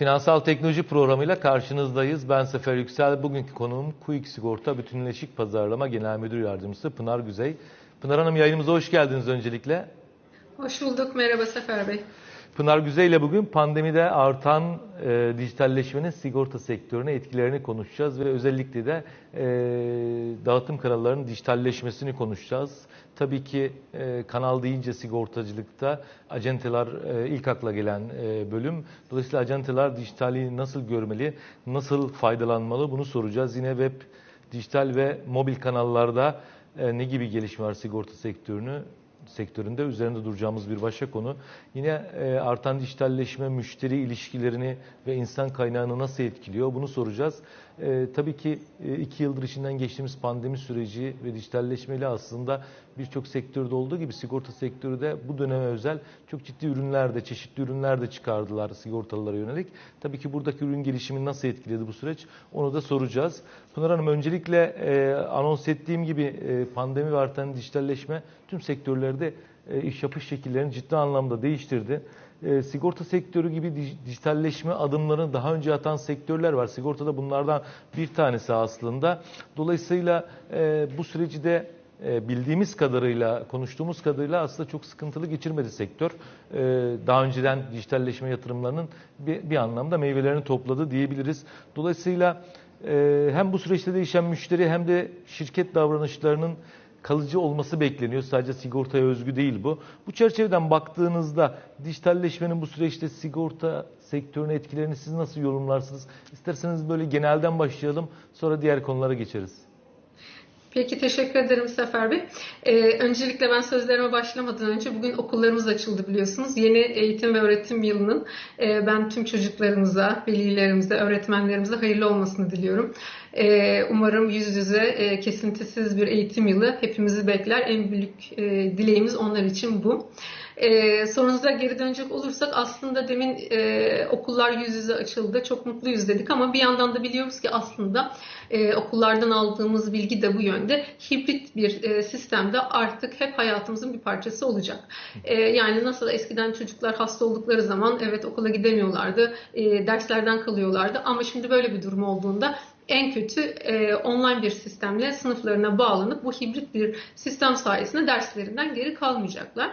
Finansal Teknoloji programıyla karşınızdayız. Ben Sefer Yüksel. Bugünkü konuğum Quick Sigorta Bütünleşik Pazarlama Genel Müdür Yardımcısı Pınar Güzey. Pınar Hanım yayınımıza hoş geldiniz öncelikle. Hoş bulduk. Merhaba Sefer Bey. Pınar Güzey ile bugün pandemide artan e, dijitalleşmenin sigorta sektörüne etkilerini konuşacağız ve özellikle de e, dağıtım kanallarının dijitalleşmesini konuşacağız. Tabii ki e, kanal deyince sigortacılıkta acenteler e, ilk akla gelen e, bölüm. Dolayısıyla acenteler dijitali nasıl görmeli, nasıl faydalanmalı bunu soracağız. Yine web, dijital ve mobil kanallarda e, ne gibi gelişme var sigorta sektörünü sektöründe üzerinde duracağımız bir başka konu. Yine e, artan dijitalleşme müşteri ilişkilerini ve insan kaynağını nasıl etkiliyor bunu soracağız. E, tabii ki e, iki yıldır içinden geçtiğimiz pandemi süreci ve dijitalleşmeyle aslında birçok sektörde olduğu gibi sigorta sektörü de bu döneme özel çok ciddi ürünler de çeşitli ürünler de çıkardılar sigortalılara yönelik. Tabii ki buradaki ürün gelişimi nasıl etkiledi bu süreç onu da soracağız. Pınar Hanım öncelikle e, anons ettiğim gibi e, pandemi ve artan dijitalleşme tüm sektörlerde e, iş yapış şekillerini ciddi anlamda değiştirdi. E, sigorta sektörü gibi dij- dijitalleşme adımlarını daha önce atan sektörler var. Sigortada bunlardan bir tanesi aslında. Dolayısıyla e, bu süreci de e, bildiğimiz kadarıyla, konuştuğumuz kadarıyla aslında çok sıkıntılı geçirmedi sektör. E, Daha önceden dijitalleşme yatırımlarının bir, bir anlamda meyvelerini topladı diyebiliriz. Dolayısıyla e, hem bu süreçte değişen müşteri hem de şirket davranışlarının kalıcı olması bekleniyor. Sadece sigortaya özgü değil bu. Bu çerçeveden baktığınızda dijitalleşmenin bu süreçte sigorta sektörüne etkilerini siz nasıl yorumlarsınız? İsterseniz böyle genelden başlayalım sonra diğer konulara geçeriz. Peki teşekkür ederim Sefer Bey. Ee, öncelikle ben sözlerime başlamadan önce bugün okullarımız açıldı biliyorsunuz. Yeni eğitim ve öğretim yılının e, ben tüm çocuklarımıza, velilerimize, öğretmenlerimize hayırlı olmasını diliyorum. Ee, umarım yüz yüze e, kesintisiz bir eğitim yılı hepimizi bekler. En büyük e, dileğimiz onlar için bu. Ee, sorunuza geri dönecek olursak aslında demin e, okullar yüz yüze açıldı. Çok mutluyuz dedik ama bir yandan da biliyoruz ki aslında e, okullardan aldığımız bilgi de bu yönde. Hibrit bir e, sistemde artık hep hayatımızın bir parçası olacak. E, yani nasıl eskiden çocuklar hasta oldukları zaman evet okula gidemiyorlardı, e, derslerden kalıyorlardı ama şimdi böyle bir durum olduğunda en kötü e, online bir sistemle sınıflarına bağlanıp bu hibrit bir sistem sayesinde derslerinden geri kalmayacaklar.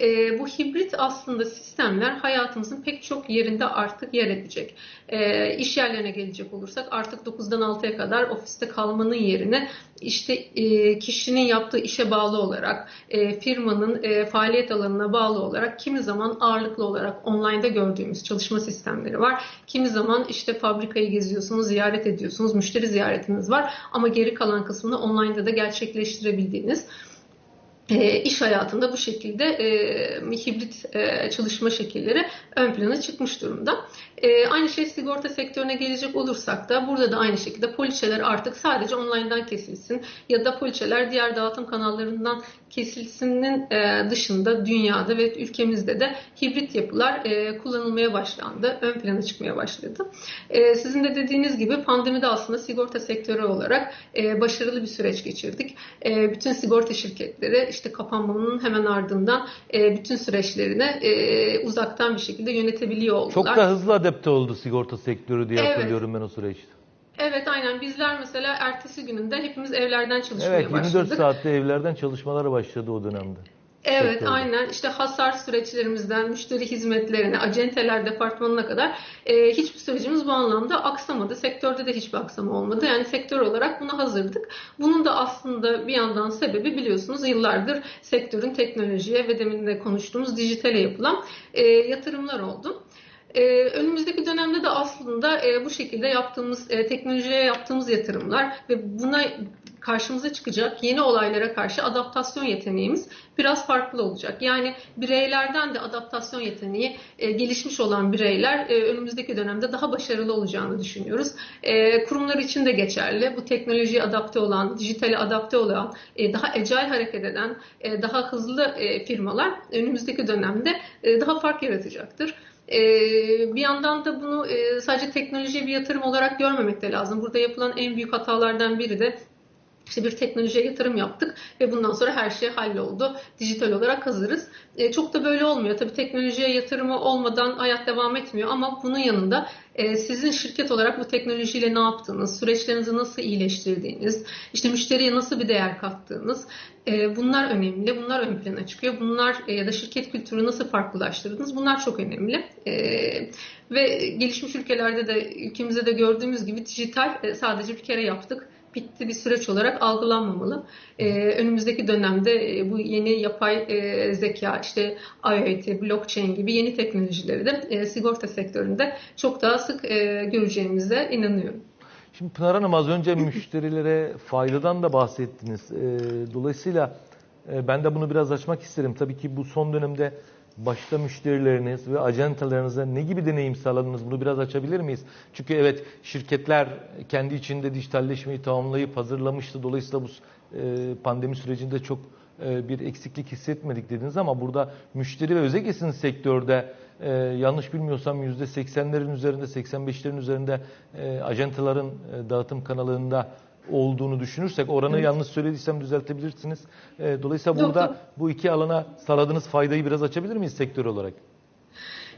E, bu hibrit aslında sistemler hayatımızın pek çok yerinde artık yer edecek. E, iş yerlerine gelecek olursak artık 9'dan 6'ya kadar ofiste kalmanın yerine işte e, kişinin yaptığı işe bağlı olarak, e, firmanın e, faaliyet alanına bağlı olarak kimi zaman ağırlıklı olarak online'da gördüğümüz çalışma sistemleri var. Kimi zaman işte fabrikayı geziyorsunuz, ziyaret ediyorsunuz, müşteri ziyaretiniz var ama geri kalan kısmını online'da da gerçekleştirebildiğiniz e, iş hayatında bu şekilde e, hibrit e, çalışma şekilleri ön plana çıkmış durumda. E, aynı şey sigorta sektörüne gelecek olursak da burada da aynı şekilde poliçeler artık sadece online'dan kesilsin ya da poliçeler diğer dağıtım kanallarından kesilsinin e, dışında dünyada ve ülkemizde de hibrit yapılar e, kullanılmaya başlandı, ön plana çıkmaya başladı. E, sizin de dediğiniz gibi pandemide aslında sigorta sektörü olarak e, başarılı bir süreç geçirdik. E, bütün sigorta şirketleri işte kapanmanın hemen ardından e, bütün süreçlerini e, uzaktan bir şekilde yönetebiliyor oldular. Çok da hızlı adapte oldu sigorta sektörü diye Evet. hatırlıyorum ben o süreçte. Evet aynen bizler mesela ertesi gününde hepimiz evlerden çalışmaya Evet 24 başladık. saatte evlerden çalışmalara başladı o dönemde. Evet sektörde. aynen işte hasar süreçlerimizden müşteri hizmetlerine, acenteler departmanına kadar e, hiçbir sürecimiz bu anlamda aksamadı. Sektörde de hiçbir aksama olmadı. Yani sektör olarak buna hazırdık. Bunun da aslında bir yandan sebebi biliyorsunuz yıllardır sektörün teknolojiye ve demin de konuştuğumuz dijitale yapılan e, yatırımlar oldu. Ee, önümüzdeki dönemde de aslında e, bu şekilde yaptığımız e, teknolojiye yaptığımız yatırımlar ve buna karşımıza çıkacak yeni olaylara karşı adaptasyon yeteneğimiz biraz farklı olacak. Yani bireylerden de adaptasyon yeteneği e, gelişmiş olan bireyler e, önümüzdeki dönemde daha başarılı olacağını düşünüyoruz. E, kurumlar için de geçerli. Bu teknolojiye adapte olan, dijitale adapte olan, e, daha agile hareket eden, e, daha hızlı e, firmalar önümüzdeki dönemde e, daha fark yaratacaktır. Ee, bir yandan da bunu e, sadece teknolojiye bir yatırım olarak görmemek de lazım. Burada yapılan en büyük hatalardan biri de İşte bir teknolojiye yatırım yaptık ve bundan sonra her şey halloldu. Dijital olarak hazırız. E, çok da böyle olmuyor. Tabii teknolojiye yatırımı olmadan hayat devam etmiyor ama bunun yanında e, sizin şirket olarak bu teknolojiyle ne yaptığınız, süreçlerinizi nasıl iyileştirdiğiniz, işte müşteriye nasıl bir değer kattığınız e, bunlar önemli. Bunlar ön plana çıkıyor. Bunlar e, ya da şirket kültürü nasıl farklılaştırdınız bunlar çok önemli. E, ve gelişmiş ülkelerde de ülkemizde de gördüğümüz gibi dijital e, sadece bir kere yaptık bitti bir süreç olarak algılanmamalı. Ee, önümüzdeki dönemde e, bu yeni yapay e, zeka, işte IoT, blockchain gibi yeni teknolojileri de e, sigorta sektöründe çok daha sık e, göreceğimize inanıyorum. Şimdi Pınar Hanım az önce müşterilere faydadan da bahsettiniz. E, dolayısıyla e, ben de bunu biraz açmak isterim. Tabii ki bu son dönemde başta müşterileriniz ve acentalarınıza ne gibi deneyim sağladınız bunu biraz açabilir miyiz? Çünkü evet şirketler kendi içinde dijitalleşmeyi tamamlayıp hazırlamıştı. Dolayısıyla bu e, pandemi sürecinde çok e, bir eksiklik hissetmedik dediniz ama burada müşteri ve özellikle sektörde e, yanlış bilmiyorsam %80'lerin üzerinde 85'lerin üzerinde e, acentaların e, dağıtım kanalında olduğunu düşünürsek oranı evet. yanlış söylediysem düzeltebilirsiniz. E, dolayısıyla burada Yok, bu iki alana sağladığınız faydayı biraz açabilir miyiz sektör olarak?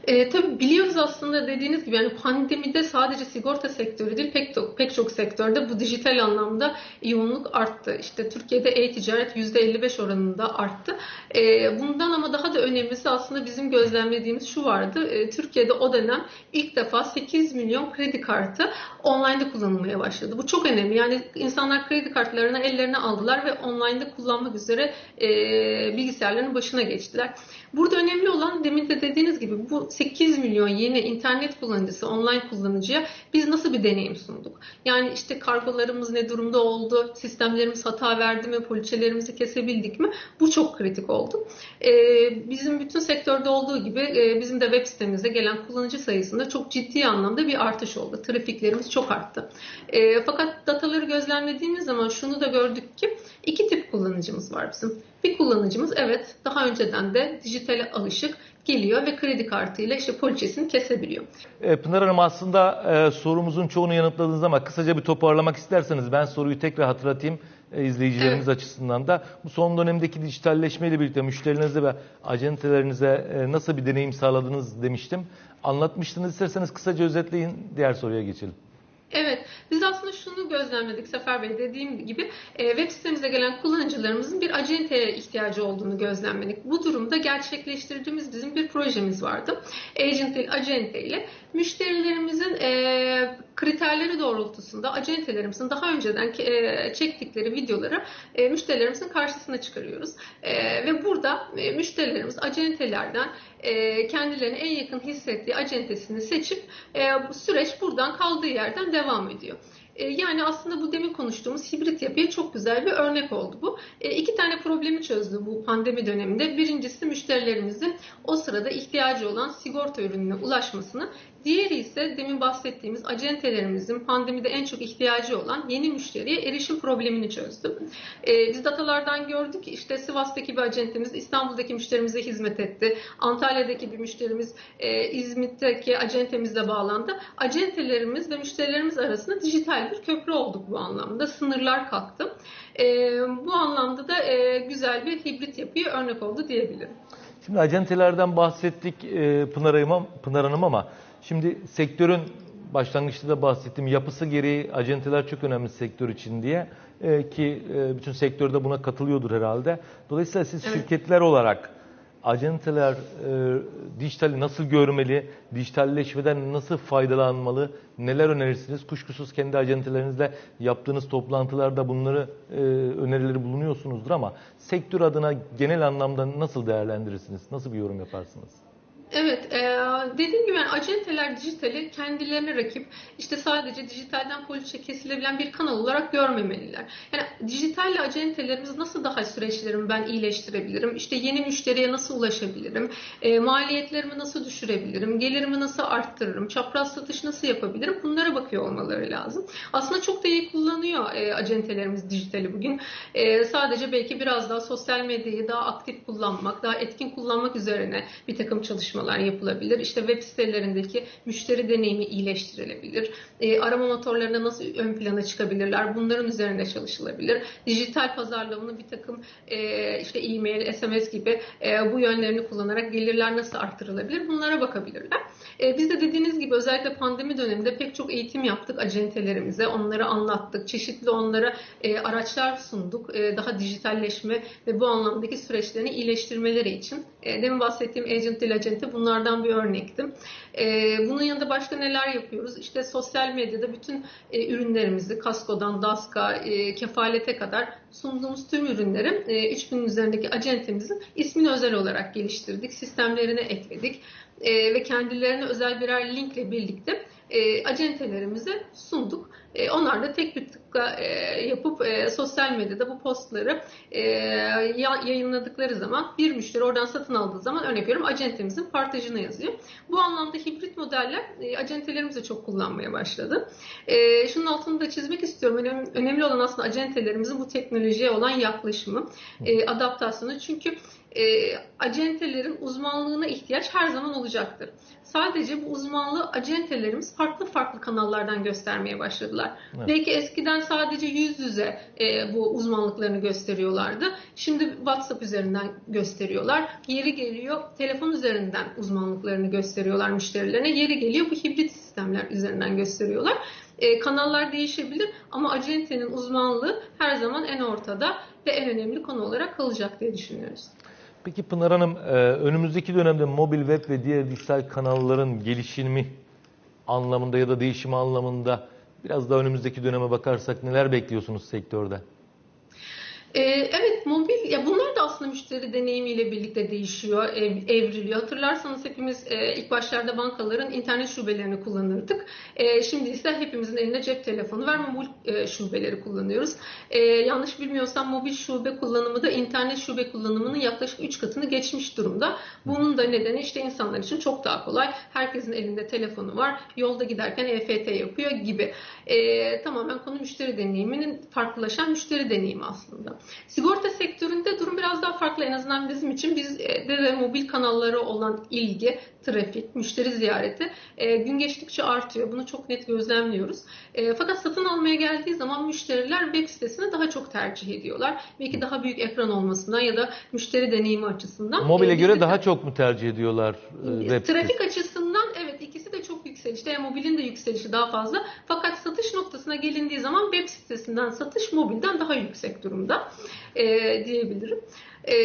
E, tabii biliyoruz aslında dediğiniz gibi yani pandemide sadece sigorta sektörü değil pek, çok, pek çok sektörde bu dijital anlamda yoğunluk arttı. İşte Türkiye'de e-ticaret %55 oranında arttı. E, bundan ama daha da önemlisi aslında bizim gözlemlediğimiz şu vardı. E, Türkiye'de o dönem ilk defa 8 milyon kredi kartı online'da kullanılmaya başladı. Bu çok önemli. Yani insanlar kredi kartlarını ellerine aldılar ve online'da kullanmak üzere e, bilgisayarların başına geçtiler. Burada önemli olan demin de dediğiniz gibi bu 8 milyon yeni internet kullanıcısı, online kullanıcıya biz nasıl bir deneyim sunduk? Yani işte kargolarımız ne durumda oldu, sistemlerimiz hata verdi mi, poliçelerimizi kesebildik mi? Bu çok kritik oldu. Ee, bizim bütün sektörde olduğu gibi e, bizim de web sitemizde gelen kullanıcı sayısında çok ciddi anlamda bir artış oldu. Trafiklerimiz çok arttı. E, fakat dataları gözlemlediğimiz zaman şunu da gördük ki iki tip kullanıcımız var bizim. Bir kullanıcımız evet daha önceden de dijitale alışık geliyor ve kredi kartıyla işte poliçesini kesebiliyor. E, Pınar Hanım aslında e, sorumuzun çoğunu yanıtladınız ama kısaca bir toparlamak isterseniz ben soruyu tekrar hatırlatayım e, izleyicilerimiz evet. açısından da. Bu son dönemdeki dijitalleşme ile birlikte müşterilerinize ve acentelerinize e, nasıl bir deneyim sağladınız demiştim. Anlatmıştınız isterseniz kısaca özetleyin diğer soruya geçelim. Evet, biz aslında şunu gözlemledik Sefer Bey dediğim gibi e, web sitemize gelen kullanıcılarımızın bir acenteye ihtiyacı olduğunu gözlemledik. Bu durumda gerçekleştirdiğimiz bizim bir projemiz vardı. Agent değil, acente ile müşterilerimizin e, kriterleri doğrultusunda acentelerimizin daha önceden e, çektikleri videoları e, müşterilerimizin karşısına çıkarıyoruz. E, ve burada müşterilerimiz acentelerden kendilerine en yakın hissettiği acentesini seçip süreç buradan kaldığı yerden devam ediyor. Yani aslında bu demin konuştuğumuz hibrit yapıya çok güzel bir örnek oldu bu. E, iki tane problemi çözdü bu pandemi döneminde. Birincisi müşterilerimizin o sırada ihtiyacı olan sigorta ürününe ulaşmasını Diğeri ise demin bahsettiğimiz acentelerimizin pandemide en çok ihtiyacı olan yeni müşteriye erişim problemini çözdü. E, biz datalardan gördük işte Sivas'taki bir acentemiz İstanbul'daki müşterimize hizmet etti. Antalya'daki bir müşterimiz e, İzmit'teki acentemizle bağlandı. Acentelerimiz ve müşterilerimiz arasında dijital bir köprü olduk bu anlamda. Sınırlar kalktı. E, bu anlamda da e, güzel bir hibrit yapıya örnek oldu diyebilirim. Şimdi acentelerden bahsettik e, Pınar, Pınar Hanım ama Şimdi sektörün başlangıçta da bahsettiğim yapısı gereği acenteler çok önemli sektör için diye e, ki e, bütün sektörde buna katılıyordur herhalde. Dolayısıyla siz evet. şirketler olarak acenteler e, dijitali nasıl görmeli, dijitalleşmeden nasıl faydalanmalı, neler önerirsiniz? Kuşkusuz kendi acentelerinizle yaptığınız toplantılarda bunları e, önerileri bulunuyorsunuzdur ama sektör adına genel anlamda nasıl değerlendirirsiniz? Nasıl bir yorum yaparsınız? Evet, e, dediğim gibi yani acenteler dijitali kendilerine rakip işte sadece dijitalden poliçe kesilebilen bir kanal olarak görmemeliler. Yani dijitalle acentelerimiz nasıl daha süreçlerimi ben iyileştirebilirim? İşte yeni müşteriye nasıl ulaşabilirim? E, maliyetlerimi nasıl düşürebilirim? Gelirimi nasıl arttırırım? Çapraz satış nasıl yapabilirim? Bunlara bakıyor olmaları lazım. Aslında çok da iyi kullanıyor e, acentelerimiz dijitali bugün. E, sadece belki biraz daha sosyal medyayı daha aktif kullanmak, daha etkin kullanmak üzerine bir takım çalışmalar çalışmalar yapılabilir. İşte web sitelerindeki müşteri deneyimi iyileştirilebilir. E, arama motorlarına nasıl ön plana çıkabilirler? Bunların üzerinde çalışılabilir. Dijital pazarlamanın bir takım e, işte e-mail, SMS gibi e, bu yönlerini kullanarak gelirler nasıl arttırılabilir? Bunlara bakabilirler. E, biz de dediğiniz gibi özellikle pandemi döneminde pek çok eğitim yaptık acentelerimize. Onları anlattık. Çeşitli onlara e, araçlar sunduk. E, daha dijitalleşme ve bu anlamdaki süreçlerini iyileştirmeleri için. E, demin bahsettiğim Agent Dil Agente bunlardan bir örnektim. E, bunun yanında başka neler yapıyoruz? İşte sosyal medyada bütün e, ürünlerimizi Kasko'dan Daska, e, kefalete kadar sunduğumuz tüm ürünleri e, 3000 üzerindeki acentemizin ismini özel olarak geliştirdik. Sistemlerine ekledik. E, ve kendilerine özel birer linkle birlikte e, acentelerimize sunduk. E, onlar da tek bir tıkla e, yapıp e, sosyal medyada bu postları e, yayınladıkları zaman bir müşteri oradan satın aldığı zaman örnek veriyorum acentemizin partajına yazıyor. Bu anlamda hibrit modeller e, acentelerimiz de çok kullanmaya başladı. E, şunun altını da çizmek istiyorum. Önemli, önemli olan aslında acentelerimizin bu teknolojiye olan yaklaşımı, e, adaptasyonu. Çünkü e, acentelerin uzmanlığına ihtiyaç her zaman olacaktır. Sadece bu uzmanlığı acentelerimiz farklı farklı kanallardan göstermeye başladılar. Evet. Belki eskiden sadece yüz yüze e, bu uzmanlıklarını gösteriyorlardı. Şimdi WhatsApp üzerinden gösteriyorlar. Yeri geliyor telefon üzerinden uzmanlıklarını gösteriyorlar müşterilerine. Yeri geliyor bu hibrit sistemler üzerinden gösteriyorlar. E, kanallar değişebilir ama acentenin uzmanlığı her zaman en ortada ve en önemli konu olarak kalacak diye düşünüyoruz. Peki Pınar Hanım, e, önümüzdeki dönemde mobil web ve diğer dijital kanalların gelişimi anlamında ya da değişimi anlamında biraz daha önümüzdeki döneme bakarsak neler bekliyorsunuz sektörde? Ee, evet mobil ya bunlar da aslında müşteri deneyimiyle birlikte değişiyor, evriliyor. Hatırlarsanız hepimiz e, ilk başlarda bankaların internet şubelerini kullanırdık. E, şimdi ise hepimizin elinde cep telefonu var mobil e, şubeleri kullanıyoruz. Yanlış bilmiyorsam mobil şube kullanımı da internet şube kullanımının yaklaşık 3 katını geçmiş durumda. Bunun da nedeni işte insanlar için çok daha kolay. Herkesin elinde telefonu var. Yolda giderken EFT yapıyor gibi. Tamamen konu müşteri deneyiminin farklılaşan müşteri deneyimi aslında. Sigorta sektöründe durum biraz daha farklı en azından bizim için. Bizde de mobil kanalları olan ilgi, trafik, müşteri ziyareti e, gün geçtikçe artıyor. Bunu çok net gözlemliyoruz. E, fakat satın almaya geldiği zaman müşteriler web sitesini daha çok tercih ediyorlar. Belki daha büyük ekran olmasından ya da müşteri deneyimi açısından. Mobile e, göre daha çok mu tercih ediyorlar web Trafik açısından evet ikisi de çok yükselişte. Yani mobilin de yükselişi daha fazla. Fakat satış noktasına gelindiği zaman web sitesinden satış mobilden daha yüksek durumda e, diyebilirim. E,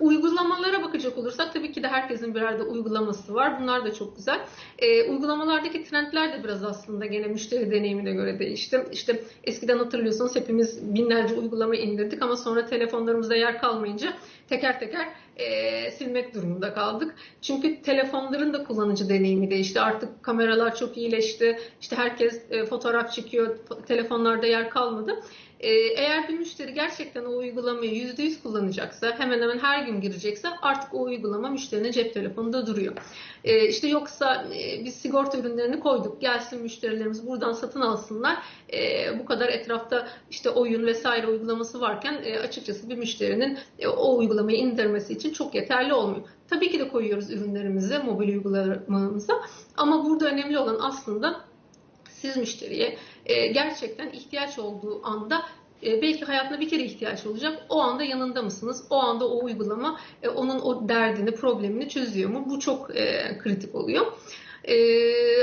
uygulamalara bakacak olursak tabii ki de herkesin birer de uygulaması var. Bunlar da çok güzel. E, uygulamalardaki trendler de biraz aslında gene müşteri deneyimine göre değişti. İşte eskiden hatırlıyorsunuz hepimiz binlerce uygulama indirdik ama sonra telefonlarımızda yer kalmayınca teker teker e, silmek durumunda kaldık. Çünkü telefonların da kullanıcı deneyimi değişti. Artık kameralar çok iyileşti. İşte herkes e, fotoğraf çekiyor. Telefonlarda yer kalmadı. Ee, eğer bir müşteri gerçekten o uygulamayı %100 kullanacaksa, hemen hemen her gün girecekse artık o uygulama müşterinin cep telefonunda duruyor. Ee, işte yoksa e, biz sigorta ürünlerini koyduk, gelsin müşterilerimiz buradan satın alsınlar. Ee, bu kadar etrafta işte oyun vesaire uygulaması varken e, açıkçası bir müşterinin e, o uygulamayı indirmesi için çok yeterli olmuyor. Tabii ki de koyuyoruz ürünlerimizi, mobil uygulamamıza ama burada önemli olan aslında siz müşteriye e, gerçekten ihtiyaç olduğu anda e, belki hayatında bir kere ihtiyaç olacak. O anda yanında mısınız? O anda o uygulama e, onun o derdini, problemini çözüyor mu? Bu çok kritik oluyor. Ee,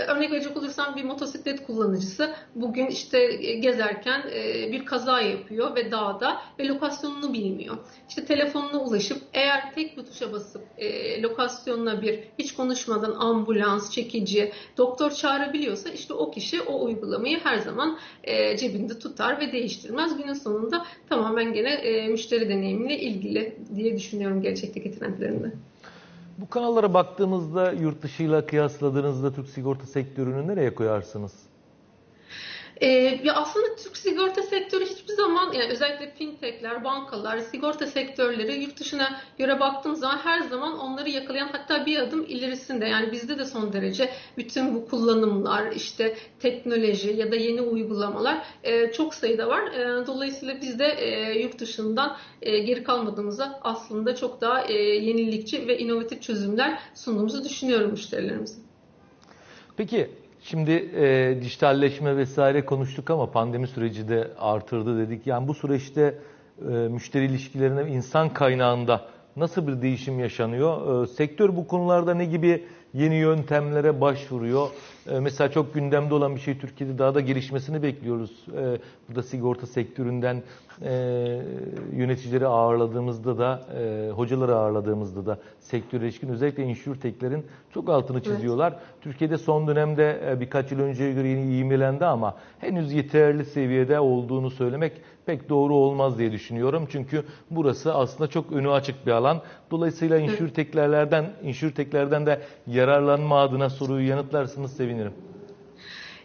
örnek verecek olursam bir motosiklet kullanıcısı bugün işte e, gezerken e, bir kaza yapıyor ve dağda ve lokasyonunu bilmiyor. İşte telefonuna ulaşıp eğer tek bir tuşa basıp e, lokasyonuna bir hiç konuşmadan ambulans, çekici, doktor çağırabiliyorsa işte o kişi o uygulamayı her zaman e, cebinde tutar ve değiştirmez. Günün sonunda tamamen gene e, müşteri deneyimiyle ilgili diye düşünüyorum gelecekteki trendlerinde. Bu kanallara baktığımızda yurt dışıyla kıyasladığınızda Türk sigorta sektörünü nereye koyarsınız? Ee, ya aslında Türk sigorta sektörü hiçbir zaman yani özellikle fintechler, bankalar, sigorta sektörleri yurt dışına göre baktığımız zaman her zaman onları yakalayan hatta bir adım ilerisinde. Yani bizde de son derece bütün bu kullanımlar, işte teknoloji ya da yeni uygulamalar e, çok sayıda var. E, dolayısıyla biz de e, yurt dışından e, geri kalmadığımıza aslında çok daha e, yenilikçi ve inovatif çözümler sunduğumuzu düşünüyorum müşterilerimize. Peki şimdi e, dijitalleşme vesaire konuştuk ama pandemi süreci de artırdı dedik. Yani bu süreçte e, müşteri ilişkilerine insan kaynağında nasıl bir değişim yaşanıyor? E, sektör bu konularda ne gibi yeni yöntemlere başvuruyor? E, mesela çok gündemde olan bir şey Türkiye'de daha da gelişmesini bekliyoruz. E, burada sigorta sektöründen e, yöneticileri ağırladığımızda da, e, hocaları ağırladığımızda da sektör ilişkin özellikle insurtech'lerin çok altını çiziyorlar. Evet. Türkiye'de son dönemde e, birkaç yıl önceye göre yeni ivmelendi ama henüz yeterli seviyede olduğunu söylemek pek doğru olmaz diye düşünüyorum. Çünkü burası aslında çok önü açık bir alan. Dolayısıyla insurtech'lerden, insurtech'lerden de yararlanma adına soruyu yanıtlarsanız sevinirim.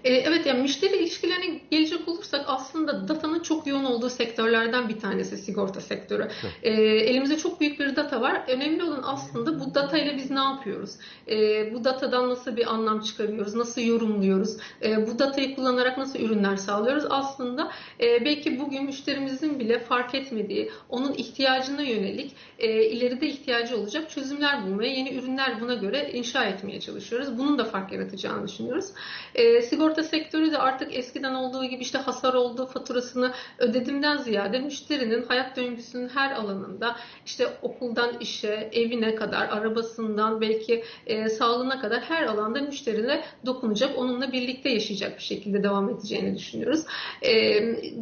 E, evet yani müşteri ilişkilerine gelecek olursak aslında datanın çok yoğun olduğu sektörlerden bir tanesi sigorta sektörü. E, elimizde çok büyük bir data var. Önemli olan aslında bu data ile biz ne yapıyoruz? E, bu datadan nasıl bir anlam çıkarıyoruz? Nasıl yorumluyoruz? E, bu datayı kullanarak nasıl ürünler sağlıyoruz? Aslında e, belki bugün müşterimizin bile fark etmediği, onun ihtiyacına yönelik e, ileride ihtiyacı olacak çözümler bulmaya, yeni ürünler buna göre inşa etmeye çalışıyoruz. Bunun da fark yaratacağını düşünüyoruz. E, sigorta sigorta sektörü de artık eskiden olduğu gibi işte hasar olduğu faturasını ödedimden ziyade müşterinin hayat döngüsünün her alanında işte okuldan işe, evine kadar, arabasından belki e, sağlığına kadar her alanda müşterine dokunacak, onunla birlikte yaşayacak bir şekilde devam edeceğini düşünüyoruz. E,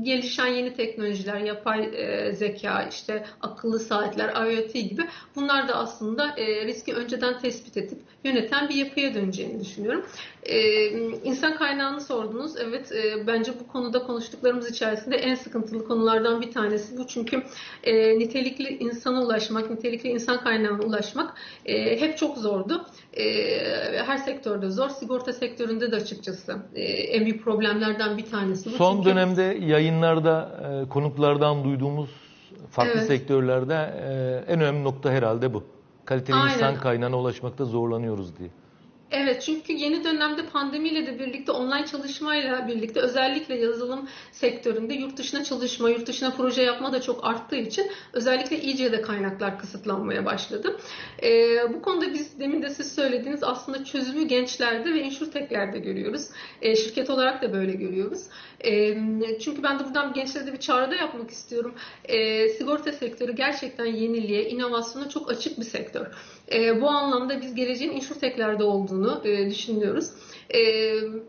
gelişen yeni teknolojiler, yapay e, zeka, işte akıllı saatler, IoT gibi bunlar da aslında e, riski önceden tespit edip yöneten bir yapıya döneceğini düşünüyorum. E, insan kaynağını sordunuz. Evet e, bence bu konuda konuştuklarımız içerisinde en sıkıntılı konulardan bir tanesi bu. Çünkü e, nitelikli insana ulaşmak, nitelikli insan kaynağına ulaşmak e, hep çok zordu. E, her sektörde zor. Sigorta sektöründe de açıkçası e, en büyük problemlerden bir tanesi bu. Son Çünkü, dönemde yayınlarda e, konuklardan duyduğumuz farklı evet. sektörlerde e, en önemli nokta herhalde bu. Kaliteli Aynen. insan kaynağına ulaşmakta zorlanıyoruz diye. Evet çünkü yeni dönemde pandemiyle de birlikte online çalışmayla birlikte özellikle yazılım sektöründe yurt dışına çalışma, yurt dışına proje yapma da çok arttığı için özellikle iyice de kaynaklar kısıtlanmaya başladı. Ee, bu konuda biz demin de siz söylediğiniz aslında çözümü gençlerde ve insurtechlerde görüyoruz. Ee, şirket olarak da böyle görüyoruz. Ee, çünkü ben de buradan gençlere de bir çağrıda yapmak istiyorum. Ee, sigorta sektörü gerçekten yeniliğe, inovasyona çok açık bir sektör. Ee, bu anlamda biz geleceğin insurtechlerde olduğunu e, düşünüyoruz. E,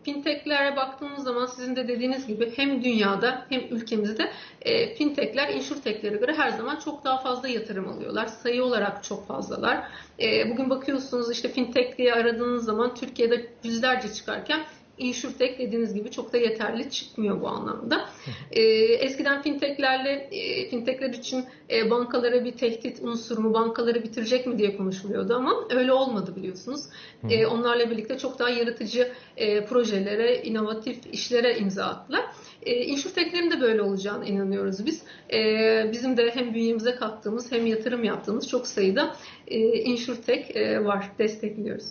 fintechlere baktığımız zaman sizin de dediğiniz gibi hem dünyada hem ülkemizde e, fintechler insurtechlere göre her zaman çok daha fazla yatırım alıyorlar. Sayı olarak çok fazlalar. E, bugün bakıyorsunuz işte fintech diye aradığınız zaman Türkiye'de yüzlerce çıkarken insurtech dediğiniz gibi çok da yeterli çıkmıyor bu anlamda. E, eskiden fintechlerle e, fintechler için e, bankalara bir tehdit unsuru mu, bankaları bitirecek mi diye konuşuluyordu ama öyle olmadı biliyorsunuz. E, onlarla birlikte çok daha yaratıcı e, projelere, inovatif işlere imza attılar. E, insurtechlerin de böyle olacağını inanıyoruz biz. E, bizim de hem bünyemize kattığımız hem yatırım yaptığımız çok sayıda e, insurtech e, var, destekliyoruz.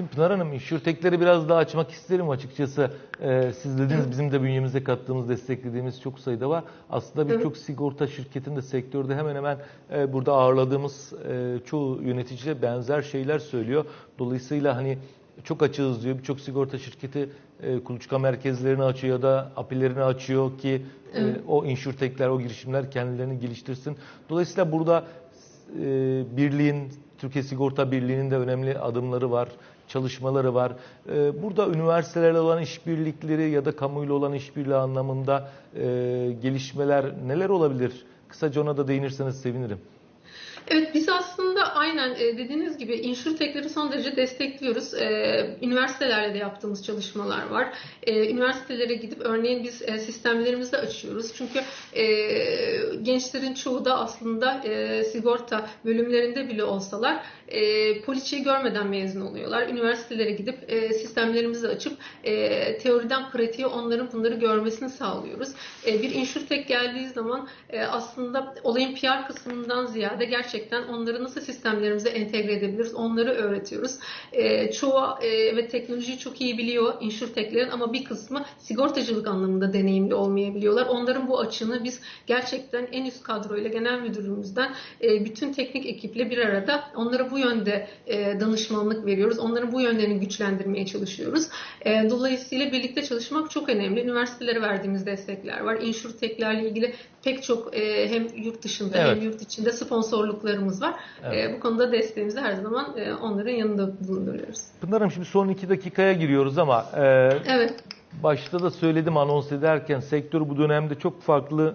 Şimdi Pınar Hanım, insurtechleri biraz daha açmak isterim açıkçası. Ee, siz dediniz bizim de bünyemize kattığımız, desteklediğimiz çok sayıda var. Aslında birçok sigorta şirketinde sektörde hemen hemen e, burada ağırladığımız e, çoğu yönetici benzer şeyler söylüyor. Dolayısıyla hani çok açığız diyor. Birçok sigorta şirketi e, kuluçka merkezlerini açıyor ya da apilerini açıyor ki e, o insurtechler, o girişimler kendilerini geliştirsin. Dolayısıyla burada e, birliğin, Türkiye Sigorta Birliği'nin de önemli adımları var çalışmaları var. Ee, burada üniversitelerle olan işbirlikleri ya da kamuyla olan işbirliği anlamında e, gelişmeler neler olabilir? Kısaca ona da değinirseniz sevinirim. Evet biz aslında aynen e, dediğiniz gibi insurtech'leri son derece destekliyoruz. E, Üniversitelerle de yaptığımız çalışmalar var. E, Üniversitelere gidip örneğin biz sistemlerimizi de açıyoruz. Çünkü gençlerin çoğu da aslında sigorta bölümlerinde bile olsalar poliçeyi görmeden mezun oluyorlar. Üniversitelere gidip sistemlerimizi açıp teoriden pratiğe onların bunları görmesini sağlıyoruz. Bir insurtech geldiği zaman aslında olayın PR kısmından ziyade gerçekten onları nasıl sistemlerimize entegre edebiliriz onları öğretiyoruz. E, çoğu e, ve teknolojiyi çok iyi biliyor insurtechlerin ama bir kısmı sigortacılık anlamında deneyimli olmayabiliyorlar. Onların bu açığını biz gerçekten en üst kadroyla genel müdürlüğümüzden e, bütün teknik ekiple bir arada onlara bu yönde e, danışmanlık veriyoruz. Onların bu yönlerini güçlendirmeye çalışıyoruz. E, dolayısıyla birlikte çalışmak çok önemli. Üniversitelere verdiğimiz destekler var. İnsurtech'lerle ilgili pek çok e, hem yurt dışında Evet. hem yurt içinde sponsorluklarımız var. Evet. E, bu konuda desteğimizi her zaman e, onların yanında bulunduruyoruz. Pınar'ım şimdi son iki dakikaya giriyoruz ama e, Evet. başta da söyledim anons ederken sektör bu dönemde çok farklı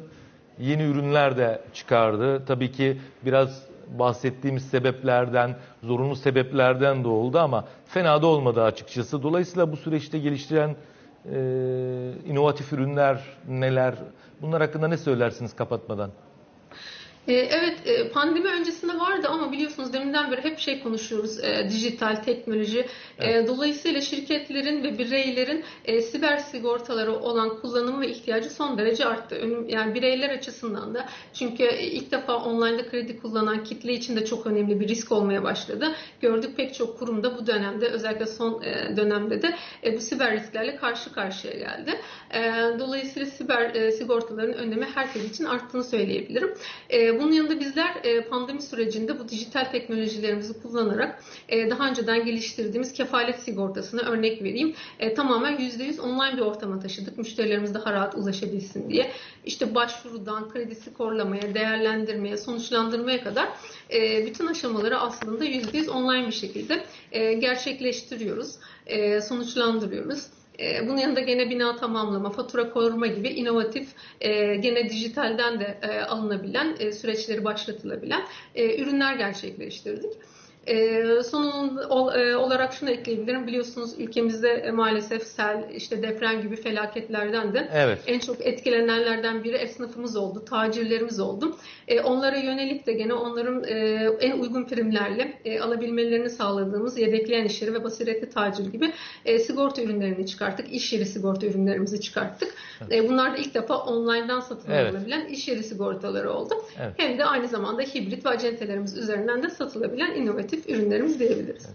yeni ürünler de çıkardı. Tabii ki biraz bahsettiğimiz sebeplerden, zorunlu sebeplerden de oldu ama fena da olmadı açıkçası. Dolayısıyla bu süreçte geliştiren e, inovatif ürünler neler? Bunlar hakkında ne söylersiniz kapatmadan? E, Evet, e, pandemi öncesinde vardı ama biliyorsunuz deminden beri hep şey konuşuyoruz, e, dijital teknoloji. E, Dolayısıyla şirketlerin ve bireylerin e, siber sigortaları olan kullanımı ve ihtiyacı son derece arttı. Yani bireyler açısından da çünkü ilk defa online'da kredi kullanan kitle için de çok önemli bir risk olmaya başladı. Gördük pek çok kurumda bu dönemde özellikle son e, dönemde de e, bu siber risklerle karşı karşıya geldi. E, Dolayısıyla siber e, sigortaların önemi herkes için arttığını söyleyebilirim. E, Bunun yanında bizler e, pandemi sürecinde bu dijital teknolojilerimizi kullanarak e, daha önceden geliştirdiğimiz kefalet sigortasına örnek vereyim. E, Tamamen %100 online bir ortama taşıdık. Müşterilerimiz daha rahat ulaşabilsin diye. İşte başvurudan kredi skorlamaya, değerlendirmeye, sonuçlandırmaya kadar bütün aşamaları aslında %100 online bir şekilde gerçekleştiriyoruz, sonuçlandırıyoruz. E, Bunun yanında gene bina tamamlama, fatura koruma gibi inovatif, e, gene dijitalden de e, alınabilen, e, süreçleri başlatılabilen ürünler gerçekleştirdik. E, Son ol- olarak şunu ekleyebilirim. Biliyorsunuz ülkemizde e, maalesef sel, işte deprem gibi felaketlerden de Evet. en çok etkilenenlerden biri esnafımız oldu, tacirlerimiz oldu. E, onlara yönelik de gene onların e, en uygun primlerle e, alabilmelerini sağladığımız yedekleyen işleri ve basiretli tacir gibi e, sigorta ürünlerini çıkarttık. İş yeri sigorta ürünlerimizi çıkarttık. E, bunlar da ilk defa online'dan satın Evet. alınabilen iş yeri sigortaları oldu. Evet. Hem de aynı zamanda hibrit ve acentelerimiz üzerinden de satılabilen inovatif ürünlerimiz diyebiliriz.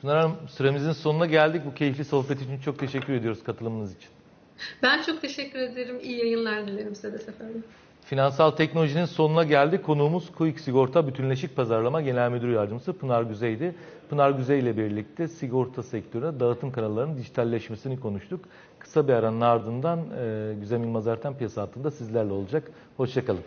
Pınar Hanım süremizin sonuna geldik. Bu keyifli sohbet için çok teşekkür ediyoruz katılımınız için. Ben çok teşekkür ederim. İyi yayınlar dilerim size de Sefer. Finansal teknolojinin sonuna geldik. Konuğumuz Quick Sigorta Bütünleşik Pazarlama Genel Müdür Yardımcısı Pınar Güzey'di. Pınar Güzey ile birlikte sigorta sektörüne dağıtım kanallarının dijitalleşmesini konuştuk. Kısa bir aranın ardından e, Güzem Yılmaz Erten piyasa hattında sizlerle olacak. Hoşçakalın.